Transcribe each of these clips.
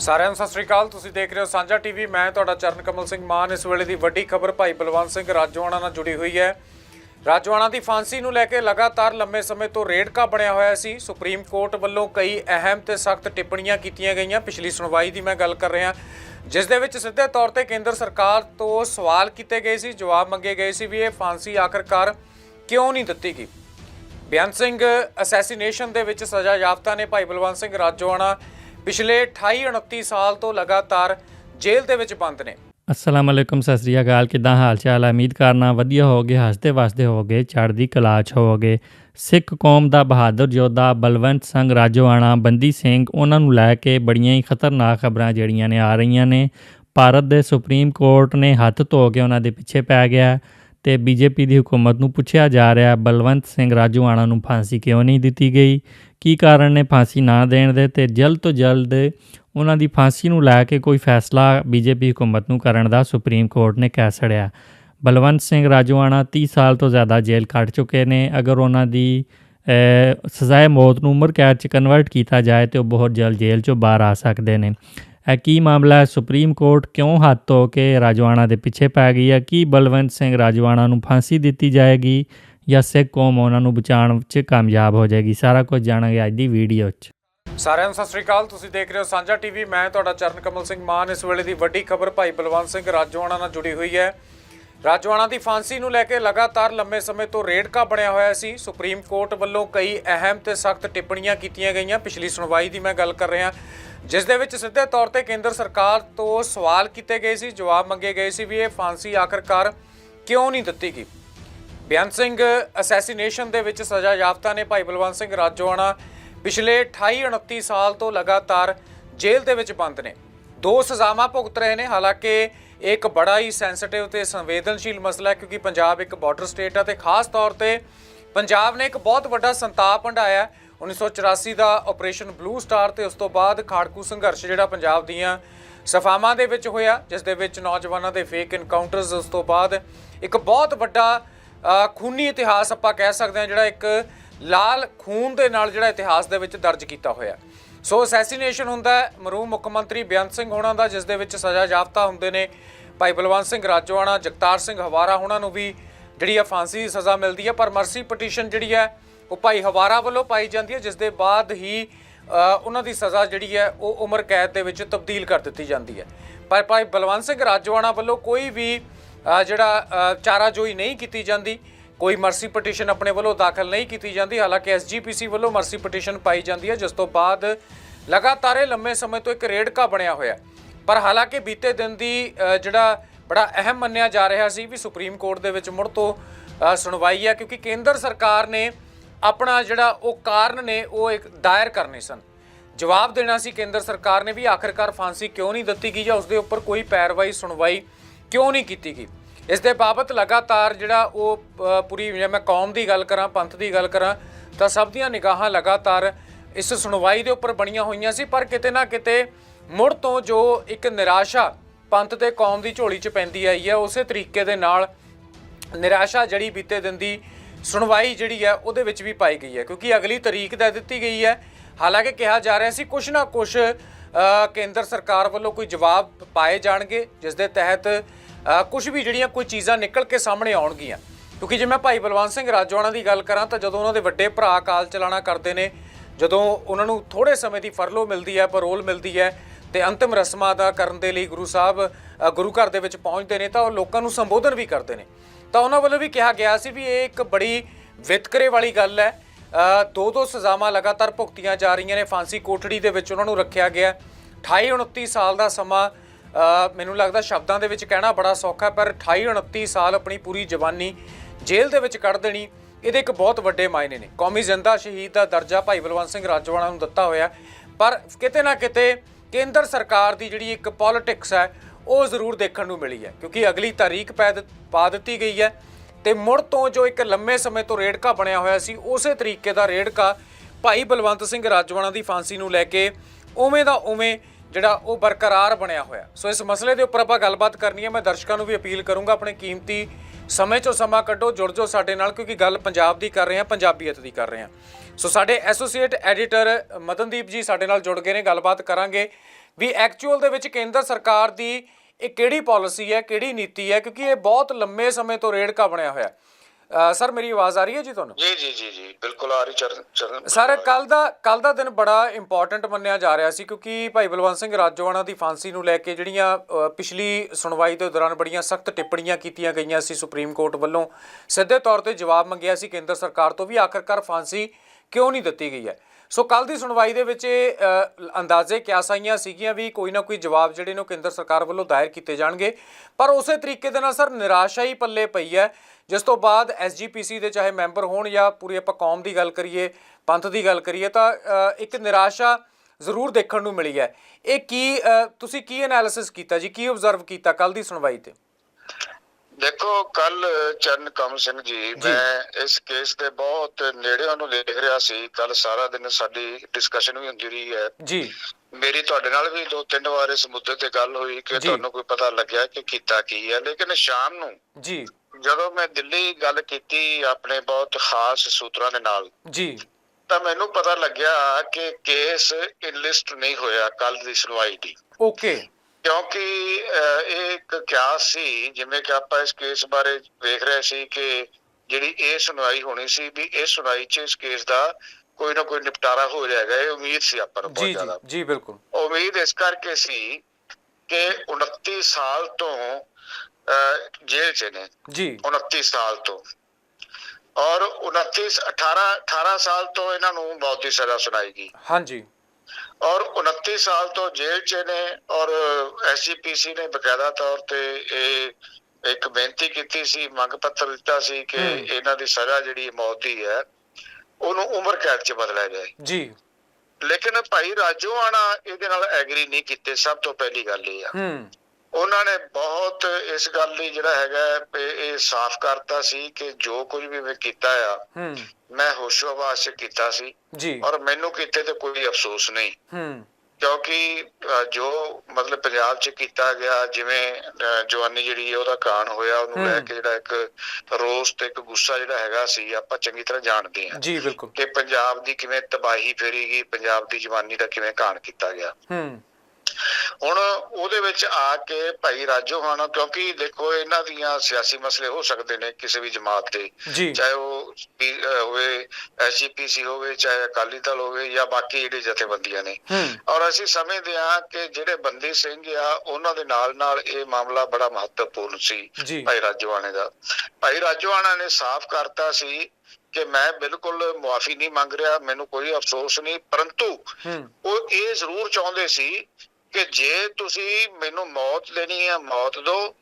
ਸਾਰਿਆਂ ਨੂੰ ਸਤਿ ਸ੍ਰੀ ਅਕਾਲ। ਤੁਸੀਂ ਦੇਖ ਰਹੇ ਹੋ ਸਾਂਝਾ ਟੀਵੀ। ਮੈਂ ਤੁਹਾਡਾ ਚਰਨ ਕਮਲ ਸਿੰਘ ਮਾਨ। ਇਸ ਵੇਲੇ ਦੀ ਵੱਡੀ ਖਬਰ ਭਾਈ ਬਲਵੰਤ ਸਿੰਘ ਰਾਜੋਆਣਾ ਨਾਲ ਜੁੜੀ ਹੋਈ ਹੈ। ਰਾਜੋਆਣਾ ਦੀ ਫਾਂਸੀ ਨੂੰ ਲੈ ਕੇ ਲਗਾਤਾਰ ਲੰਮੇ ਸਮੇਂ ਤੋਂ ਰੇੜਕਾ ਬਣਿਆ ਹੋਇਆ ਸੀ। ਸੁਪਰੀਮ ਕੋਰਟ ਵੱਲੋਂ ਕਈ ਅਹਿਮ ਤੇ ਸਖਤ ਟਿੱਪਣੀਆਂ ਕੀਤੀਆਂ ਗਈਆਂ। ਪਿਛਲੀ ਸੁਣਵਾਈ ਦੀ ਮੈਂ ਗੱਲ ਕਰ ਰਿਹਾ। ਜਿਸ ਦੇ ਵਿੱਚ ਸਿੱਧੇ ਤੌਰ ਤੇ ਕੇਂਦਰ ਸਰਕਾਰ ਤੋਂ ਸਵਾਲ ਕੀਤੇ ਗਏ ਸੀ, ਜਵਾਬ ਮੰਗੇ ਗਏ ਸੀ ਵੀ ਇਹ ਫਾਂਸੀ ਆਖਰਕਾਰ ਕਿਉਂ ਨਹੀਂ ਦਿੱਤੀ ਗਈ? ਬਿਆਨ ਸਿੰਘ, ਅਸੈਸੀਨੇਸ਼ਨ ਦੇ ਵਿੱਚ ਸਜ਼ਾ ਯਾਫਤਾ ਨੇ ਭਾਈ ਬਲਵੰਤ ਸਿੰਘ ਰਾਜੋਆਣਾ। ਪਿਛਲੇ 28 29 ਸਾਲ ਤੋਂ ਲਗਾਤਾਰ ਜੇਲ੍ਹ ਦੇ ਵਿੱਚ ਬੰਦ ਨੇ। ਅਸਲਾਮ ਅਲੈਕੁਮ ਸਤਿ ਸ੍ਰੀ ਅਕਾਲ। ਕਿਦਾਂ ਹਾਲ ਚਾਲ ਹੈ ਉਮੀਦ ਕਰਨਾ ਵਧੀਆ ਹੋਗੇ ਹੱਸਦੇ ਵਸਦੇ ਹੋਗੇ ਚੜ੍ਹਦੀ ਕਲਾ 'ਚ ਹੋਗੇ ਸਿੱਖ ਕੌਮ ਦਾ ਬਹਾਦਰ ਯੋਧਾ ਬਲਵੰਤ ਸਿੰਘ ਰਾਜੋਆਣਾ, ਬੰਦੀ ਸਿੰਘ, ਉਹਨਾਂ ਨੂੰ ਲੈ ਕੇ ਬੜੀਆਂ ਹੀ ਖਤਰਨਾਕ ਖਬਰਾਂ ਜਿਹੜੀਆਂ ਨੇ ਆ ਰਹੀਆਂ ਨੇ। ਭਾਰਤ ਦੇ ਸੁਪਰੀਮ ਕੋਰਟ ਨੇ ਹੱਥ ਧੋ ਕੇ ਉਹਨਾਂ ਦੇ ਪਿੱਛੇ ਪੈ ਗਿਆ ਹੈ ਤੇ ਬੀਜੇਪੀ ਦੀ ਹਕੂਮਤ ਨੂੰ ਪੁੱਛਿਆ ਜਾ ਰਿਹਾ, ਬਲਵੰਤ ਸਿੰਘ ਰਾਜੋਆਣਾ ਨੂੰ ਫਾਂਸੀ ਕਿਉਂ ਨਹੀਂ ਦਿੱਤੀ ਗਈ? ਕੀ ਕਾਰਨ ਨੇ ਫਾਂਸੀ ਨਾ ਦੇਣ ਦੇ ਤੇ ਜਲਦ ਤੋਂ ਜਲਦ ਉਹਨਾਂ ਦੀ ਫਾਂਸੀ ਨੂੰ ਲੈ ਕੇ ਕੋਈ ਫੈਸਲਾ ਬੀਜੇਪੀ ਹਕੂਮਤ ਨੂੰ ਕਰਨ ਦਾ ਸੁਪਰੀਮ ਕੋਰਟ ਨੇ ਕਹਿ ਸੜਿਆ ਬਲਵੰਤ ਸਿੰਘ ਰਾਜੋਆਣਾ 30 ਸਾਲ ਤੋਂ ਜ਼ਿਆਦਾ ਜੇਲ੍ਹ ਕੱਟ ਚੁੱਕੇ ਨੇ। ਅਗਰ ਉਹਨਾਂ ਦੀ ਸਜ਼ਾਏ ਮੌਤ ਨੂੰ ਉਮਰ ਕੈਦ ਚ ਕਨਵਰਟ ਕੀਤਾ ਜਾਏ ਤੇ ਉਹ ਬਹੁਤ ਜਲਦ ਜੇਲ੍ਹ ਚੋਂ ਬਾਹਰ ਆ ਸਕਦੇ ਨੇ। ਇਹ ਕੀ ਮਾਮਲਾ ਹੈ? ਸੁਪਰੀਮ ਕੋਰਟ ਕਿਉਂ ਹੱਥ ਧੋ ਕੇ ਰਾਜੋਆਣਾ ਦੇ ਪਿੱਛੇ ਪੈ ਗਈ ਹੈ? ਕੀ ਬਲਵੰਤ ਸਿੰਘ ਰਾਜੋਆਣਾ ਨੂੰ ਫਾਂਸੀ ਦਿੱਤੀ ਜਾਏਗੀ? ਜਾਂ ਸਿੱਖ ਕੌਮ ਉਹਨਾਂ ਨੂੰ ਬਚਾਉਣ 'ਚ ਕਾਮਯਾਬ ਹੋ ਜਾਏਗੀ। ਸਾਰਾ ਕੁਝ ਜਾਣਾਂਗੇ ਅੱਜ ਦੀ ਵੀਡੀਓ 'ਚ ਸਾਰਿਆਂ ਨੂੰ ਸਤਿ ਸ੍ਰੀ ਅਕਾਲ। ਤੁਸੀਂ ਦੇਖ ਰਹੇ ਹੋ ਸਾਂਝਾ ਟੀਵੀ ਮੈਂ ਤੁਹਾਡਾ ਚਰਨ ਕਮਲ ਸਿੰਘ ਮਾਨ। ਇਸ ਵੇਲੇ ਦੀ ਵੱਡੀ ਖਬਰ ਭਾਈ ਬਲਵੰਤ ਸਿੰਘ ਰਾਜੋਆਣਾ ਨਾਲ ਜੁੜੀ ਹੋਈ ਹੈ। ਰਾਜੋਆਣਾ ਦੀ ਫਾਂਸੀ ਨੂੰ ਲੈ ਕੇ ਲਗਾਤਾਰ ਲੰਮੇ ਸਮੇਂ ਤੋਂ ਰੇੜਕਾ ਬਣਿਆ ਹੋਇਆ ਸੀ। ਸੁਪਰੀਮ ਕੋਰਟ ਵੱਲੋਂ ਕਈ ਅਹਿਮ ਤੇ ਸਖਤ ਟਿੱਪਣੀਆਂ ਕੀਤੀਆਂ ਗਈਆਂ। ਪਿਛਲੀ ਸੁਣਵਾਈ ਦੀ ਮੈਂ ਗੱਲ ਕਰ ਰਿਹਾ। ਜਿਸ ਦੇ ਵਿੱਚ ਸਿੱਧੇ ਤੌਰ ਤੇ ਕੇਂਦਰ ਸਰਕਾਰ ਤੋਂ ਸਵਾਲ ਕੀਤੇ ਗਏ ਸੀ, ਜਵਾਬ ਮੰਗੇ ਗਏ ਸੀ ਵੀ ਇਹ ਫਾਂਸੀ ਆਖਰਕਾਰ ਕਿਉਂ ਨਹੀਂ ਦਿੱਤੀ ਗਈ? ਬੇਅੰਤ ਸਿੰਘ ਅਸੈਸੀਨੇਸ਼ਨ ਦੇ ਵਿੱਚ ਸਜ਼ਾ ਯਾਫਤਾ ਨੇ ਭਾਈ ਬਲਵੰਤ ਸਿੰਘ ਰਾਜੋਆਣਾ ਪਿਛਲੇ 28 29 ਸਾਲ ਤੋਂ ਲਗਾਤਾਰ ਜੇਲ੍ਹ ਦੇ ਵਿੱਚ ਬੰਦ ਨੇ ਦੋ ਸਜ਼ਾਵਾਂ ਭੁਗਤ ਰਹੇ ਨੇ, ਹਾਲਾਂਕਿ ਇਹ ਇੱਕ ਬੜਾ ਹੀ ਸੈਂਸਿਟਿਵ ਤੇ ਸੰਵੇਦਨਸ਼ੀਲ ਮਸਲਾ ਹੈ, ਕਿਉਂਕਿ ਪੰਜਾਬ ਇੱਕ ਬਾਰਡਰ ਸਟੇਟ ਹੈ ਤੇ ਖਾਸ ਤੌਰ ਤੇ ਪੰਜਾਬ ਨੇ ਇੱਕ ਬਹੁਤ ਵੱਡਾ ਸੰਤਾਪ ਹੰਢਾਇਆ ਹੈ। 1984 ਦਾ ਆਪਰੇਸ਼ਨ ਬਲੂ ਸਟਾਰ ਤੇ ਉਸ ਤੋਂ ਬਾਅਦ ਖਾੜਕੂ ਸੰਘਰਸ਼ ਜਿਹੜਾ ਪੰਜਾਬ ਦੀਆਂ ਸਫਾਵਾਂ ਦੇ ਵਿੱਚ ਹੋਇਆ, ਜਿਸ ਦੇ ਵਿੱਚ ਨੌਜਵਾਨਾਂ ਦੇ ਫੇਕ ਇਨਕਾਊਂਟਰਸ ਉਸ ਤੋਂ ਬਾਅਦ ਇੱਕ ਬਹੁਤ ਵੱਡਾ ਖੂਨੀ ਇਤਿਹਾਸ ਆਪਾਂ ਕਹਿ ਸਕਦੇ ਹਾਂ ਜਿਹੜਾ ਇੱਕ ਲਾਲ ਖੂਨ ਦੇ ਨਾਲ ਜਿਹੜਾ ਇਤਿਹਾਸ ਦੇ ਵਿੱਚ ਦਰਜ ਕੀਤਾ ਹੋਇਆ। ਸੋ ਅਸੈਸੀਨੇਸ਼ਨ ਹੁੰਦਾ ਹੈ, ਮਰਹੂਮ ਮੁੱਖ ਮੰਤਰੀ ਬੇਅੰਤ ਸਿੰਘ ਹੋਣਾ ਦਾ, ਜਿਸ ਦੇ ਵਿੱਚ ਸਜ਼ਾ ਯਾਫਤਾ ਹੁੰਦੇ ਨੇ। ਭਾਈ ਬਲਵੰਤ ਸਿੰਘ ਰਾਜੋਆਣਾ, ਜਗਤਾਰ ਸਿੰਘ ਹਵਾਰਾ ਹੋਣਾ ਨੂੰ ਵੀ ਜਿਹੜੀ ਆ ਫਾਂਸੀ ਦੀ ਸਜ਼ਾ ਮਿਲਦੀ ਹੈ, ਪਰ ਮਰਸੀ ਪਟੀਸ਼ਨ ਜਿਹੜੀ ਹੈ, ਉਹ ਭਾਈ ਹਵਾਰਾ ਵੱਲੋਂ ਪਾਈ ਜਾਂਦੀ ਹੈ, ਜਿਸ ਦੇ ਬਾਅਦ ਹੀ ਉਹਨਾਂ ਦੀ ਸਜ਼ਾ ਜਿਹੜੀ ਹੈ, ਉਹ ਉਮਰ ਕੈਦ ਦੇ ਵਿੱਚ ਤਬਦੀਲ ਕਰ ਦਿੱਤੀ ਜਾਂਦੀ ਹੈ। ਪਰ ਭਾਈ ਬਲਵੰਤ ਸਿੰਘ ਰਾਜੋਆਣਾ ਵੱਲੋਂ ਕੋਈ ਵੀ ਜਿਹੜਾ ਅ, ਚਾਰਾਜੋਈ ਨਹੀਂ ਕੀਤੀ ਜਾਂਦੀ ਕੋਈ ਮਰਸੀ ਪਟੀਸ਼ਨ ਆਪਣੇ ਵੱਲੋਂ ਦਾਖਲ ਨਹੀਂ ਕੀਤੀ ਜਾਂਦੀ ਹਾਲਾਂਕਿ ਐਸਜੀਪੀਸੀ ਵੱਲੋਂ ਮਰਸੀ ਪਟੀਸ਼ਨ ਪਾਈ ਜਾਂਦੀ ਹੈ ਜਿਸ ਤੋਂ ਬਾਅਦ ਲਗਾਤਾਰ ਇਹ ਲੰਮੇ ਸਮੇਂ ਤੋਂ ਇੱਕ ਰੇੜਕਾ ਬਣਿਆ ਹੋਇਆ ਪਰ ਹਾਲਾਂਕਿ ਬੀਤੇ ਦਿਨ ਦੀ ਜਿਹੜਾ ਬੜਾ ਅਹਿਮ ਮੰਨਿਆ ਜਾ ਰਿਹਾ ਸੀ ਵੀ ਸੁਪਰੀਮ ਕੋਰਟ ਦੇ ਵਿੱਚ ਮੁੜ ਤੋਂ ਸੁਣਵਾਈ ਹੈ ਕਿਉਂਕਿ ਕੇਂਦਰ ਸਰਕਾਰ ਨੇ ਆਪਣਾ ਜਿਹੜਾ ਉਹ ਕਾਰਨ ਨੇ ਉਹ ਇੱਕ ਦਾਇਰ ਕਰਨੇ ਸਨ। ਜਵਾਬ ਦੇਣਾ ਸੀ ਕੇਂਦਰ ਸਰਕਾਰ ਨੇ ਵੀ ਆਖਰਕਾਰ ਫਾਂਸੀ ਕਿਉਂ ਨਹੀਂ ਦਿੱਤੀ ਗਈ ਜਾਂ ਉਸ ਦੇ ਉੱਪਰ ਕੋਈ ਪੈਰਵਾਈ ਸੁਣਵਾਈ ਕਿਉਂ ਨਹੀਂ ਕੀਤੀ ਗਈ? ਇਸ ਦੇ ਬਾਬਤ ਲਗਾਤਾਰ ਜਿਹੜਾ ਉਹ ਪੂਰੀ ਜੇ ਮੈਂ ਕੌਮ ਦੀ ਗੱਲ ਕਰਾਂ, ਪੰਥ ਦੀ ਗੱਲ ਕਰਾਂ, ਤਾਂ ਸਭ ਦੀਆਂ ਨਿਗਾਹਾਂ ਲਗਾਤਾਰ ਇਸ ਸੁਣਵਾਈ ਦੇ ਉੱਪਰ ਬਣੀਆਂ ਹੋਈਆਂ ਸੀ, ਪਰ ਕਿਤੇ ਨਾ ਕਿਤੇ ਮੁੜ ਤੋਂ ਜੋ ਇੱਕ ਨਿਰਾਸ਼ਾ ਪੰਥ ਤੇ ਕੌਮ ਦੀ ਝੋਲੀ 'ਚ ਪੈਂਦੀ ਆਈ ਹੈ, ਉਸੇ ਤਰੀਕੇ ਦੇ ਨਾਲ ਨਿਰਾਸ਼ਾ ਜਿਹੜੀ ਬੀਤੇ ਦਿਨ ਦੀ ਸੁਣਵਾਈ ਜਿਹੜੀ ਹੈ, ਉਹਦੇ ਵਿੱਚ ਵੀ ਪਾਈ ਗਈ ਹੈ, ਕਿਉਂਕਿ ਅਗਲੀ ਤਰੀਕ ਦਾ ਦਿੱਤੀ ਗਈ ਹੈ। ਹਾਲਾਂਕਿ ਕਿਹਾ ਜਾ ਰਿਹਾ ਸੀ, ਕੁਛ ਨਾ ਕੁਛ ਕੇਂਦਰ ਸਰਕਾਰ ਵੱਲੋਂ ਕੋਈ ਜਵਾਬ ਪਾਏ ਜਾਣਗੇ, ਜਿਸ ਦੇ ਤਹਿਤ ਕੁਝ ਵੀ ਜਿਹੜੀਆਂ ਕੋਈ ਚੀਜ਼ਾਂ ਨਿਕਲ ਕੇ ਸਾਹਮਣੇ ਆਉਣਗੀਆਂ। ਕਿਉਂਕਿ ਜੇ ਮੈਂ ਭਾਈ ਬਲਵੰਤ ਸਿੰਘ ਰਾਜੋਆਣਾ ਦੀ ਗੱਲ ਕਰਾਂ ਤਾਂ ਜਦੋਂ ਉਹਨਾਂ ਦੇ ਵੱਡੇ ਭਰਾ ਕਾਲ ਚਲਾਣਾ ਕਰਦੇ ਨੇ, ਜਦੋਂ ਉਹਨਾਂ ਨੂੰ ਥੋੜੇ ਸਮੇਂ ਦੀ ਫਰਲੋ ਮਿਲਦੀ ਹੈ ਪਰੋਲ ਮਿਲਦੀ ਹੈ ਤੇ ਅੰਤਿਮ ਰਸਮਾਂ ਦਾ ਕਰਨ ਦੇ ਲਈ ਗੁਰੂ ਸਾਹਿਬ ਗੁਰੂ ਘਰ ਦੇ ਵਿੱਚ ਪਹੁੰਚਦੇ ਨੇ ਤਾਂ ਉਹ ਲੋਕਾਂ ਨੂੰ ਸੰਬੋਧਨ ਵੀ ਕਰਦੇ ਨੇ। ਤਾਂ ਉਹਨਾਂ ਵੱਲੋਂ ਵੀ ਕਿਹਾ ਗਿਆ ਸੀ ਵੀ ਇਹ ਇੱਕ ਬੜੀ ਵਿਤਕਰੇ ਵਾਲੀ ਗੱਲ ਹੈ। ਦੋ ਦੋ ਸਜ਼ਾਵਾਂ ਲਗਾਤਾਰ ਭੁਗਤੀਆਂ ਜਾ ਰਹੀਆਂ ਨੇ। ਫਾਂਸੀ ਕੋਠੜੀ ਦੇ ਵਿੱਚ ਉਹਨਾਂ ਨੂੰ ਰੱਖਿਆ ਗਿਆ। 28 29 ਸਾਲ ਦਾ ਸਮਾਂ ਮੈਨੂੰ ਲੱਗਦਾ ਸ਼ਬਦਾਂ ਦੇ ਵਿੱਚ ਕਹਿਣਾ ਬੜਾ ਸੌਖਾ ਪਰ 28 29 ਸਾਲ ਆਪਣੀ ਪੂਰੀ ਜਵਾਨੀ ਜੇਲ੍ਹ ਦੇ ਵਿੱਚ ਕੱਢ ਦੇਣੀ, ਇਹਦੇ ਇੱਕ ਬਹੁਤ ਵੱਡੇ ਮਾਇਨੇ ਨੇ। ਕੌਮੀ ਜ਼ਿੰਦਾ ਸ਼ਹੀਦ ਦਾ ਦਰਜਾ ਭਾਈ ਬਲਵੰਤ ਸਿੰਘ ਰਾਜੋਆਣਾ ਨੂੰ ਦਿੱਤਾ ਹੋਇਆ ਪਰ ਕਿਤੇ ਨਾ ਕਿਤੇ ਕੇਂਦਰ ਸਰਕਾਰ ਦੀ ਜਿਹੜੀ ਇੱਕ ਪੋਲਿਟਿਕਸ ਹੈ, ਉਹ ਜ਼ਰੂਰ ਦੇਖਣ ਨੂੰ ਮਿਲੀ ਹੈ, ਕਿਉਂਕਿ ਅਗਲੀ ਤਾਰੀਖ ਪੈ ਪਾ ਦਿੱਤੀ ਗਈ ਹੈ, ਤੇ ਮੁੜ ਤੋਂ ਜੋ ਇੱਕ ਲੰਮੇ ਸਮੇਂ ਤੋਂ ਰੇੜਕਾ ਬਣਿਆ ਹੋਇਆ ਸੀ, ਉਸੇ ਤਰੀਕੇ ਦਾ ਰੇੜਕਾ ਭਾਈ ਬਲਵੰਤ ਸਿੰਘ ਰਾਜੋਆਣਾ ਦੀ ਫਾਂਸੀ ਨੂੰ ਲੈ ਕੇ ਉਵੇਂ ਦਾ ਉਵੇਂ ਜਿਹੜਾ ਉਹ ਬਰਕਰਾਰ ਬਣਿਆ ਹੋਇਆ। ਸੋ ਇਸ ਮਸਲੇ ਦੇ ਉੱਪਰ ਆਪਾਂ ਗੱਲਬਾਤ ਕਰਨੀ ਹੈ। ਮੈਂ ਦਰਸ਼ਕਾਂ ਨੂੰ ਵੀ ਅਪੀਲ ਕਰੂੰਗਾ ਆਪਣੇ ਕੀਮਤੀ ਸਮੇਂ ਚੋਂ ਸਮਾਂ ਕੱਢੋ, ਜੁੜ ਜਾਓ ਸਾਡੇ ਨਾਲ, ਕਿਉਂਕਿ ਗੱਲ ਪੰਜਾਬ ਦੀ ਕਰ ਰਹੇ ਹਾਂ, ਪੰਜਾਬੀਅਤ ਦੀ ਕਰ ਰਹੇ ਹਾਂ। ਸੋ ਸਾਡੇ ਐਸੋਸੀਏਟ ਐਡੀਟਰ ਮਦਨਦੀਪ ਜੀ ਸਾਡੇ ਨਾਲ ਜੁੜ ਗਏ ਨੇ, ਗੱਲਬਾਤ ਕਰਾਂਗੇ ਵੀ ਐਕਚੁਅਲ ਦੇ ਵਿੱਚ ਕੇਂਦਰ ਸਰਕਾਰ ਦੀ ਇਹ ਕਿਹੜੀ ਪਾਲਿਸੀ ਹੈ, ਕਿਹੜੀ ਨੀਤੀ ਹੈ, ਕਿਉਂਕਿ ਇਹ ਬਹੁਤ ਲੰਮੇ ਸਮੇਂ ਤੋਂ ਰੇੜਕਾ ਬਣਿਆ ਹੋਇਆ। ਸਰ ਮੇਰੀ ਆਵਾਜ਼ ਆ ਰਹੀ ਹੈ ਜੀ ਤੁਹਾਨੂੰ? ਜੀ ਜੀ ਜੀ ਜੀ ਬਿਲਕੁਲ ਆ ਰਹੀ ਚਰਨ ਸਰ ਕੱਲ ਦਾ ਕੱਲ ਦਾ ਦਿਨ ਬੜਾ ਇੰਪੋਰਟੈਂਟ ਮੰਨਿਆ ਜਾ ਰਿਹਾ ਸੀ ਕਿਉਂਕਿ ਭਾਈ ਬਲਵੰਤ ਸਿੰਘ ਰਾਜੋਆਣਾ ਦੀ ਫਾਂਸੀ ਨੂੰ ਲੈ ਕੇ ਜਿਹੜੀਆਂ ਪਿਛਲੀ ਸੁਣਵਾਈ ਦੇ ਦੌਰਾਨ ਬੜੀਆਂ ਸਖਤ ਟਿੱਪਣੀਆਂ ਕੀਤੀਆਂ ਗਈਆਂ ਸੀ ਸੁਪਰੀਮ ਕੋਰਟ ਵੱਲੋਂ। ਸਿੱਧੇ ਤੌਰ ਤੇ ਜਵਾਬ ਮੰਗਿਆ ਸੀ ਕੇਂਦਰ ਸਰਕਾਰ ਤੋਂ ਵੀ ਆਖਰਕਾਰ ਫਾਂਸੀ ਕਿਉਂ ਨਹੀਂ ਦਿੱਤੀ ਗਈ ਹੈ? ਸੋ ਕੱਲ ਦੀ ਸੁਣਵਾਈ ਦੇ ਵਿੱਚ ਇਹ ਅ, ਅੰਦਾਜ਼ੇ ਕਿਆਸਾਈਆਂ ਸੀਗੀਆਂ ਵੀ ਕੋਈ ਨਾ ਕੋਈ ਜਵਾਬ ਜਿਹੜੇ ਨੇ ਉਹ ਕੇਂਦਰ ਸਰਕਾਰ ਵੱਲੋਂ ਦਾਇਰ ਕੀਤੇ ਜਾਣਗੇ। ਪਰ ਉਸੇ ਤਰੀਕੇ ਦੇ ਨਾਲ ਸਰ ਨਿਰਾਸ਼ਾ ਹੀ ਪੱਲੇ ਪਈ ਹੈ। ਜਿਸ ਤੋਂ ਬਾਅਦ ਐਸਜੀਪੀਸੀ ਦੇ ਚਾਹੇ ਮੈਂਬਰ ਹੋਣ ਜਾਂ ਪੂਰੀ ਆਪਾਂ ਕੌਮ ਦੀ ਗੱਲ ਕਰੀਏ ਪੰਥ ਦੀ ਗੱਲ ਕਰੀਏ ਤਾਂ ਇੱਕ ਨਿਰਾਸ਼ਾ ਜ਼ਰੂਰ ਦੇਖਣ ਨੂੰ ਮਿਲੀ ਹੈ। ਇਹ ਕੀ ਤੁਸੀਂ ਕੀ ਐਨਾਲਿਸਿਸ ਕੀਤਾ ਜੀ? ਕੀ ਆਬਜ਼ਰਵ ਕੀਤਾ ਕੱਲ ਦੀ ਸੁਣਵਾਈ ਤੇ? ਦੇਖੋ ਕੱਲ ਚਰਨ ਕਮਲ ਸਿੰਘ ਜੀ ਮੈਂ ਇਸ ਕੇਸ ਦੇ ਬਹੁਤ ਨੇੜਿਓਂ ਨੂੰ ਦੇਖ ਰਿਹਾ ਸੀ। ਕੱਲ ਸਾਰਾ ਦਿਨ ਸਾਡੀ ਡਿਸਕਸ਼ਨ ਵੀ ਹੁੰਦੀ ਰਹੀ ਹੈ। ਜੀ। ਮੇਰੀ ਤੁਹਾਡੇ ਨਾਲ ਵੀ ਦੋ ਤਿੰਨ ਵਾਰ ਇਸ ਮੁੱਦੇ ਤੇ ਗੱਲ ਹੋਈ ਕਿ। ਤੁਹਾਨੂੰ ਕੋਈ ਪਤਾ ਲੱਗਿਆ ਕਿ ਕੀਤਾ ਕੀ ਹੈ। ਲੇਕਿਨ ਸ਼ਾਮ ਨੂੰ ਜੀ। ਜਦੋਂ ਮੈਂ ਦਿੱਲੀ ਗੱਲ ਕੀਤੀ ਆਪਣੇ ਬਹੁਤ ਖਾਸ ਸੂਤਰਾਂ ਦੇ ਨਾਲ ਜੀ। ਤਾਂ ਮੈਨੂੰ ਪਤਾ ਲੱਗਿਆ ਕਿ ਕੇਸ ਇਨਲਿਸਟ ਨਹੀਂ ਹੋਇਆ ਕੱਲ ਦੀ ਸੁਣਵਾਈ ਦੀ। ਓਕੇ ਕਿਉਂਕਿ ਇਹ ਇੱਕ ਕਿਆਸ ਸੀ ਜਿਵੇਂ ਕਿ ਆਪਾਂ ਇਸ ਕੇਸ ਬਾਰੇ ਵੇਖ ਰਹੇ ਸੀ ਕਿ ਜਿਹੜੀ ਇਹ ਸੁਣਵਾਈ ਹੋਣੀ ਸੀ ਵੀ ਇਹ ਸੁਣਵਾਈ 'ਚ ਇਸ ਕੇਸ ਦਾ ਕੋਈ ਨਾ ਕੋਈ ਨਿਪਟਾਰਾ ਹੋ ਜਾਏਗਾ ਇਹ ਉਮੀਦ ਸੀ ਆਪਾਂ ਨੂੰ ਬਹੁਤ ਜ਼ਿਆਦਾ। ਜੀ ਬਿਲਕੁਲ। ਉਮੀਦ ਇਸ ਕਰਕੇ ਸੀ ਕਿ 29 ਸਾਲ ਤੋਂ ਜੇਲ੍ਹ 'ਚ ਨੇ। ਜੀ। 29 ਸਾਲ ਤੋਂ। ਔਰ 29 18 18 ਸਾਲ ਤੋਂ ਇਹਨਾਂ ਨੂੰ ਮੌਤ ਦੀ ਸਜ਼ਾ ਸੁਣਾਈ ਗਈ। ਹਾਂਜੀ। ਔਰ 29 ਸਾਲ ਤੋਂ ਜੇਲ੍ਹ 'ਚ ਨੇ ਔਰ ਐਸਜੀਪੀਸੀ ਨੇ ਬਕਾਇਦਾ ਤੌਰ ਤੇ ਇਹ ਇੱਕ ਬੇਨਤੀ ਕੀਤੀ ਸੀ ਮੰਗ ਪੱਤਰ ਦਿੱਤਾ ਸੀ ਕਿ। ਇਹਨਾਂ ਦੀ ਸਜ਼ਾ ਜਿਹੜੀ ਮੌਤ ਦੀ ਹੈ ਉਹਨੂੰ ਉਮਰ ਕੈਦ 'ਚ ਬਦਲਿਆ ਜਾਏ। ਜੀ। ਲੇਕਿਨ ਭਾਈ ਰਾਜੋਆਣਾ ਇਹਦੇ ਨਾਲ ਐਗਰੀ ਨਹੀਂ ਕੀਤੇ ਸਭ ਤੋਂ ਪਹਿਲੀ ਗੱਲ ਇਹ ਆ। ਹੂੰ। ਉਹਨਾਂ ਨੇ ਬਹੁਤ ਇਸ ਗੱਲ ਲਈ ਜਿਹੜਾ ਹੈਗਾ ਇਹ ਸਾਫ਼ ਕਰਤਾ ਸੀ ਕਿ ਜੋ ਕੁਝ ਵੀ ਮੈਂ ਕੀਤਾ ਆ ਮੈਂ ਹੋਸ਼ੋ-ਹਵਾਸ 'ਚ ਕੀਤਾ ਸੀ ਔਰ ਮੈਨੂੰ ਕੀਤੇ ਤੇ ਕੋਈ ਅਫਸੋਸ ਨਹੀਂ। ਹੂੰ। ਕਿਉਂਕਿ ਜੋ ਮਤਲਬ ਪੰਜਾਬ 'ਚ ਕੀਤਾ ਗਿਆ ਜਿਵੇਂ ਜਵਾਨੀ ਜਿਹੜੀ ਹੈ ਉਹਦਾ ਕਾਣ ਹੋਇਆ ਉਹਨੂੰ ਲੈ। ਕੇ ਜਿਹੜਾ ਇੱਕ ਰੋਸ ਤੇ ਇੱਕ ਗੁੱਸਾ ਜਿਹੜਾ ਹੈਗਾ ਸੀ ਆਪਾਂ ਚੰਗੀ ਤਰ੍ਹਾਂ ਜਾਣਦੇ ਹਾਂ ਜੀ ਬਿਲਕੁਲ। ਕਿ ਪੰਜਾਬ ਦੀ ਕਿਵੇਂ ਤਬਾਹੀ ਫੇਰੀ ਗਈ ਪੰਜਾਬ ਦੀ ਜਵਾਨੀ ਦਾ ਕਿਵੇਂ ਕਾਣ ਕੀਤਾ ਗਿਆ। ਹੂੰ। ਹੁਣ ਉਹਦੇ ਵਿੱਚ ਆ ਕੇ ਭਾਈ ਰਾਜੋ ਹਾਣਾ ਕਿਉਂਕਿ ਦੇਖੋ ਇਹਨਾਂ ਦੀਆਂ ਸਿਆਸੀ ਮਸਲੇ ਹੋ ਸਕਦੇ ਨੇ ਕਿਸੇ ਵੀ ਜਮਾਤ ਦੇ। ਚਾਹੇ ਉਹ ਹੋਵੇ ਐਸਜੀਪੀਸੀ ਹੋਵੇ ਚਾਹੇ ਅਕਾਲੀ ਦਲ ਹੋਵੇ ਜਾਂ ਬਾਕੀ ਜਿਹੜੇ ਜਥੇਬੰਦੀਆਂ ਨੇ। ਔਰ ਅਸੀਂ ਸਮਝਦੇ ਹਾਂ ਕਿ ਜਿਹੜੇ ਬੰਦੀ ਸਿੰਘ ਆ ਉਹਨਾਂ ਦੇ ਨਾਲ ਨਾਲ ਇਹ ਮਾਮਲਾ ਬੜਾ ਮਹੱਤਵਪੂਰਨ ਸੀ ਭਾਈ ਰਾਜੋਆਣੇ ਦਾ। ਭਾਈ ਰਾਜੋਆਣਾ ਨੇ ਸਾਫ਼ ਕਰਤਾ ਸੀ ਕਿ ਮੈਂ ਬਿਲਕੁਲ ਮੁਆਫੀ ਨਹੀਂ ਮੰਗ ਰਿਹਾ ਮੈਨੂੰ ਕੋਈ ਅਫਸੋਸ ਨਹੀਂ ਪਰੰਤੂ ਉਹ ਇਹ ਜ਼ਰੂਰ ਚਾਹੁੰਦੇ ਸੀ ਕਿ ਜੇ ਤੁਸੀਂ ਮੈਨੂੰ ਮੌਤ ਦੇਣੀ ਹੈ ਮੌਤ ਦਿਓ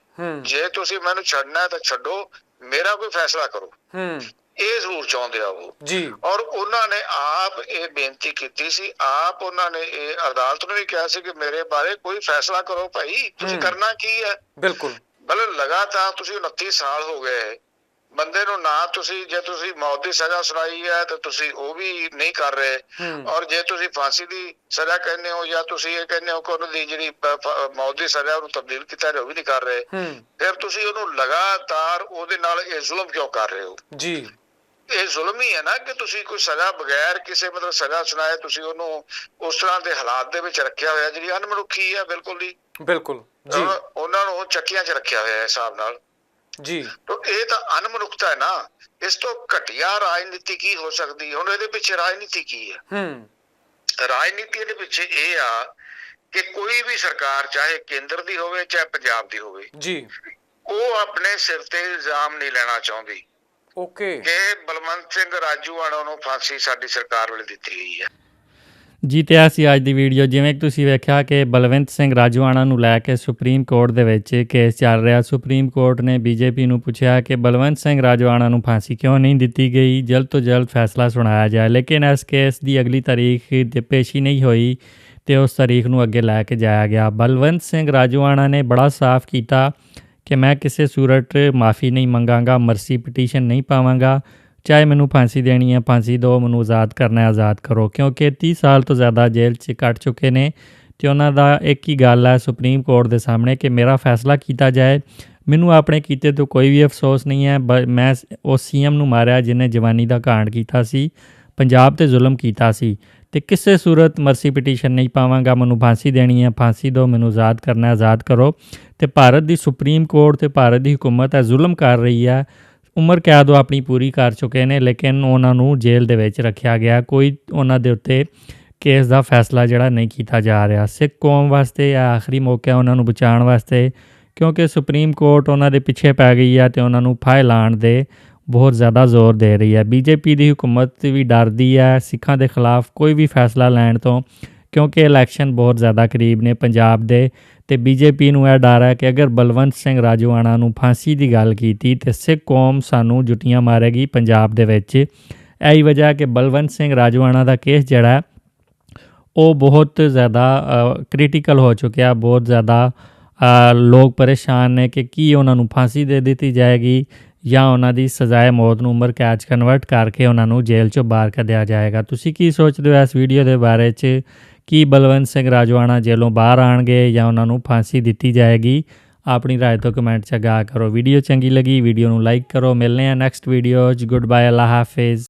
ਜੇ ਤੁਸੀਂ ਮੈਨੂੰ ਛੱਡਣਾ ਹੈ ਤਾਂ ਛੱਡੋ। ਮੇਰਾ ਕੋਈ ਫੈਸਲਾ ਕਰੋ। ਹੂੰ। ਇਹ ਜ਼ਰੂਰ ਚਾਹੁੰਦੇ ਆ ਉਹ। ਜੀ। ਔਰ ਉਹਨਾਂ ਨੇ ਆਪ ਇਹ ਬੇਨਤੀ ਕੀਤੀ ਸੀ। ਆਪ ਉਹਨਾਂ ਨੇ ਇਹ ਅਦਾਲਤ ਨੂੰ ਵੀ ਕਿਹਾ ਸੀ ਕਿ ਮੇਰੇ ਬਾਰੇ ਕੋਈ ਫੈਸਲਾ ਕਰੋ ਭਾਈ। ਤੁਸੀਂ। ਕਰਨਾ ਕੀ ਹੈ? ਬਿਲਕੁਲ। ਮਤਲਬ ਲਗਾਤਾਰ ਤੁਸੀਂ 29 ਸਾਲ ਹੋ ਗਏ। ਬੰਦੇ ਨੂੰ ਨਾ ਤੁਸੀਂ ਜੇ ਤੁਸੀਂ ਮੌਤ ਦੀ ਸਜ਼ਾ ਸੁਣਾਈ ਹੈ ਤਾਂ ਤੁਸੀਂ ਉਹ ਵੀ ਨਹੀਂ ਕਰ ਰਹੇ। ਔਰ ਜੇ ਤੁਸੀਂ ਫਾਂਸੀ ਦੀ ਸਜ਼ਾ ਕਹਿੰਦੇ ਹੋ ਜਾਂ ਤੁਸੀਂ ਇਹ ਕਹਿੰਦੇ ਹੋ ਕਿ ਉਹਨਾਂ ਦੀ ਜਿਹੜੀ ਮੌਤ ਦੀ ਸਜ਼ਾ ਉਹਨੂੰ ਤਬਦੀਲ ਕੀਤਾ ਜਾਵੇ ਉਹ ਵੀ ਨਹੀਂ ਕਰ ਰਹੇ। ਫਿਰ ਤੁਸੀਂ ਉਹਨੂੰ ਲਗਾਤਾਰ ਉਹਦੇ ਨਾਲ ਇਹ ਜ਼ੁਲਮ ਕਿਉਂ ਕਰ ਰਹੇ ਹੋ? ਜੀ। ਇਹ ਜ਼ੁਲਮ ਹੀ ਹੈ ਨਾ ਕਿ ਤੁਸੀਂ ਕੋਈ ਸਜ਼ਾ ਬਗੈਰ ਕਿਸੇ ਮਤਲਬ ਸਜ਼ਾ ਸੁਣਾਏ ਤੁਸੀਂ ਉਹਨੂੰ ਉਸ ਤਰ੍ਹਾਂ ਦੇ ਹਾਲਾਤ ਦੇ ਵਿੱਚ ਰੱਖਿਆ ਹੋਇਆ ਜਿਹੜੀ ਅਨਮਨੁੱਖੀ ਹੈ ਬਿਲਕੁਲ ਹੀ ਬਿਲਕੁਲ ਜੀ। ਉਹਨਾਂ ਨੂੰ ਚੱਕੀਆਂ 'ਚ ਰੱਖਿਆ ਹੋਇਆ ਹੈ ਹਿਸਾਬ ਨਾਲ। ਜੀ। ਤਾਂ ਇਹ ਤਾਂ ਅਨਮਨੁੱਖਤਾ ਹੈ ਨਾ। ਇਸ ਤੋਂ ਘਟੀਆ ਰਾਜਨੀਤੀ ਕੀ ਹੋ ਸਕਦੀ? ਹੁਣ ਇਹਦੇ ਪਿੱਛੇ ਰਾਜਨੀਤੀ ਕੀ ਹੈ? ਹੂੰ। ਰਾਜਨੀਤੀ ਦੇ ਪਿੱਛੇ ਇਹ ਆ ਕਿ ਕੋਈ ਵੀ ਸਰਕਾਰ ਚਾਹੇ ਕੇਂਦਰ ਦੀ ਹੋਵੇ ਚਾਹੇ ਪੰਜਾਬ ਦੀ ਹੋਵੇ ਜੀ। ਉਹ ਆਪਣੇ ਸਿਰ ਤੇ ਇਲਜ਼ਾਮ ਨਹੀਂ ਲੈਣਾ ਚਾਹੁੰਦੀ। ਓਕੇ। ਕਿ ਬਲਵੰਤ ਸਿੰਘ ਰਾਜੂਆਣਾ ਨੂੰ ਫਾਂਸੀ ਸਾਡੀ ਸਰਕਾਰ ਵੱਲੋਂ ਦਿੱਤੀ ਗਈ ਹੈ। ਜੀ ਤੇ ਇਹ ਸੀ ਅੱਜ ਦੀ ਵੀਡੀਓ ਜਿਵੇਂ ਕਿ ਤੁਸੀਂ ਵੇਖਿਆ ਕਿ ਬਲਵੰਤ ਸਿੰਘ ਰਾਜਵਾਨਾ ਨੂੰ ਲੈ ਕੇ ਸੁਪਰੀਮ ਕੋਰਟ ਦੇ ਵਿੱਚ ਕੇਸ ਚੱਲ ਰਿਹਾ। ਸੁਪਰੀਮ ਕੋਰਟ ਨੇ ਬੀਜੇਪੀ ਨੂੰ ਪੁੱਛਿਆ ਕਿ ਬਲਵੰਤ ਸਿੰਘ ਰਾਜਵਾਨਾ ਨੂੰ ਫਾਂਸੀ ਕਿਉਂ ਨਹੀਂ ਦਿੱਤੀ ਗਈ? ਜਲਦ ਤੋਂ ਜਲਦ ਫੈਸਲਾ ਸੁਣਾਇਆ ਜਾਏ। ਲੇਕਿਨ ਇਸ ਕੇਸ ਦੀ ਅਗਲੀ ਤਾਰੀਖ ਦੇ ਪੇਸ਼ੀ ਨਹੀਂ ਹੋਈ ਤੇ ਉਸ ਤਾਰੀਖ ਨੂੰ ਅੱਗੇ ਲੈ ਕੇ ਜਾਇਆ ਗਿਆ। ਬਲਵੰਤ ਸਿੰਘ ਰਾਜਵਾਨਾ ਨੇ ਬੜਾ ਸਾਫ਼ ਕੀਤਾ ਕਿ ਮੈਂ ਕਿਸੇ ਸੂਰਤ ਮਾਫੀ ਨਹੀਂ ਮੰਗਾਂਗਾ, ਮਰਸੀ ਪਟੀਸ਼ਨ ਨਹੀਂ ਪਾਵਾਂਗਾ। ਚਾਹੇ ਮੈਨੂੰ ਫਾਂਸੀ ਦੇਣੀ ਹੈ, ਫਾਂਸੀ ਦਿਓ, ਮੈਨੂੰ ਆਜ਼ਾਦ ਕਰਨਾ ਹੈ, ਆਜ਼ਾਦ ਕਰੋ। ਕਿਉਂਕਿ 30 ਸਾਲ ਤੋਂ ਜ਼ਿਆਦਾ ਜੇਲ੍ਹ 'ਚ ਕੱਟ ਚੁੱਕੇ ਨੇ ਤੇ ਉਹਨਾਂ ਦਾ ਇੱਕ ਹੀ ਗੱਲ ਹੈ ਸੁਪਰੀਮ ਕੋਰਟ ਦੇ ਸਾਹਮਣੇ ਕਿ ਮੇਰਾ ਫੈਸਲਾ ਕੀਤਾ ਜਾਏ। ਮੈਨੂੰ ਆਪਣੇ ਕੀਤੇ ਤੋਂ ਕੋਈ ਵੀ ਅਫਸੋਸ ਨਹੀਂ ਹੈ, ਬ- ਮੈਂ ਸ- ਉਸ ਸੀਐਮ ਨੂੰ ਮਾਰਿਆ ਜਿਨੇ ਜਵਾਨੀ ਦਾ ਕਾਂਡ ਕੀਤਾ ਸੀ, ਪੰਜਾਬ ਤੇ ਜ਼ੁਲਮ ਕੀਤਾ ਸੀ। ਤੇ ਕਿਸੇ ਸੂਰਤ ਮਰਸੀ ਪਟੀਸ਼ਨ ਨਹੀਂ ਪਾਵਾਂਗਾ, ਮੈਨੂੰ ਫਾਂਸੀ ਦੇਣੀ ਹੈ, ਫਾਂਸੀ ਦਿਓ, ਮੈਨੂੰ ਆਜ਼ਾਦ ਕਰਨਾ ਆਜ਼ਾਦ ਕਰੋ। ਤੇ ਭਾਰਤ ਦੀ ਸੁਪਰੀਮ ਕੋਰਟ ਤੇ ਭਾਰਤ ਦੀ ਹਕੂਮਤ ਹੈ, ਜ਼ੁਲਮ ਕਰ ਰਹੀ ਹੈ। ਉਮਰ ਕੈਦ ਉਹ ਆਪਣੀ ਪੂਰੀ ਕਰ ਚੁੱਕੇ ਨੇ, ਲੇਕਿਨ ਉਹਨਾਂ ਨੂੰ ਜੇਲ੍ਹ ਦੇ ਵਿੱਚ ਰੱਖਿਆ ਗਿਆ। ਕੋਈ ਉਹਨਾਂ ਦੇ ਉੱਤੇ ਕੇਸ ਦਾ ਫੈਸਲਾ ਜਿਹੜਾ ਨਹੀਂ ਕੀਤਾ ਜਾ ਰਿਹਾ। ਸਿੱਖ ਕੌਮ ਵਾਸਤੇ ਇਹ ਆਖਰੀ ਮੌਕਾ ਹੈ ਉਹਨਾਂ ਨੂੰ ਬਚਾਉਣ ਵਾਸਤੇ, ਕਿਉਂਕਿ ਸੁਪਰੀਮ ਕੋਰਟ ਉਹਨਾਂ ਦੇ ਪਿੱਛੇ ਪੈ ਗਈ ਹੈ ਤੇ ਉਹਨਾਂ ਨੂੰ ਫਾਹੇ ਲਾਉਣ ਦੇ ਬਹੁਤ ਜ਼ਿਆਦਾ ਜ਼ੋਰ ਦੇ ਰਹੀ ਹੈ। ਬੀਜੇਪੀ ਦੀ ਹਕੂਮਤ ਵੀ ਡਰਦੀ ਹੈ, ਸਿੱਖਾਂ ਦੇ ਖਿਲਾਫ ਕੋਈ ਵੀ ਫੈਸਲਾ ਲੈਣ ਤੋਂ, ਕਿਉਂਕਿ ਇਲੈਕਸ਼ਨ ਬਹੁਤ ਜ਼ਿਆਦਾ ਕਰੀਬ ਨੇ ਪੰਜਾਬ ਦੇ। ਤੇ ਬੀਜੇਪੀ ਨੂੰ ਇਹ ਡਰ ਹੈ ਕਿ ਅਗਰ ਬਲਵੰਤ ਸਿੰਘ ਰਾਜੋਆਣਾ ਨੂੰ ਫਾਂਸੀ ਦੀ ਗੱਲ ਕੀਤੀ ਤੇ ਸਿੱਖ ਕੌਮ ਸਾਨੂੰ ਜੁੱਤੀਆਂ ਮਾਰੇਗੀ ਪੰਜਾਬ ਦੇ ਵਿੱਚ। ਇਹੀ ਵਜ੍ਹਾ ਕਿ ਬਲਵੰਤ ਸਿੰਘ ਰਾਜੋਆਣਾ ਦਾ ਕੇਸ ਜਿਹੜਾ ਉਹ ਬਹੁਤ ਜ਼ਿਆਦਾ ਕ੍ਰਿਟੀਕਲ ਹੋ ਚੁੱਕਿਆ, ਬਹੁਤ ਜ਼ਿਆਦਾ ਲੋਕ ਪਰੇਸ਼ਾਨ ਨੇ ਕਿ ਕੀ ਉਹਨਾਂ ਨੂੰ ਫਾਂਸੀ ਦੇ ਦਿੱਤੀ ਜਾਏਗੀ ਜਾਂ ਉਹਨਾਂ ਦੀ ਸਜ਼ਾਏ ਮੌਤ ਨੂੰ ਉਮਰ ਕੈਦ ਕਨਵਰਟ ਕਰਕੇ ਉਹਨਾਂ ਨੂੰ ਜੇਲ੍ਹ 'ਚੋਂ ਬਾਹਰ ਕੱਢਿਆ ਜਾਏਗਾ। ਤੁਸੀਂ ਕੀ ਸੋਚਦੇ ਹੋ ਇਸ ਵੀਡੀਓ ਦੇ ਬਾਰੇ 'ਚ? ਕੀ ਬਲਵੰਤ ਸਿੰਘ ਰਾਜਵਾਨਾ ਜੇਲੋਂ ਬਾਹਰ ਆਣਗੇ ਜਾਂ ਉਹਨਾਂ ਨੂੰ ਫਾਂਸੀ ਦਿੱਤੀ ਜਾਏਗੀ? ਆਪਣੀ ਰਾਏ ਤੋਂ ਕਮੈਂਟ 'ਚ ਆਗਾਹ ਕਰੋ। ਵੀਡੀਓ ਚੰਗੀ ਲੱਗੀ, ਵੀਡੀਓ ਨੂੰ ਲਾਈਕ ਕਰੋ। ਮਿਲਨੇ ਆ ਨੈਕਸਟ ਵੀਡੀਓ 'ਚ। ਗੁੱਡ ਬਾਏ ਅੱਲਾ ਹਾਫਿਜ਼।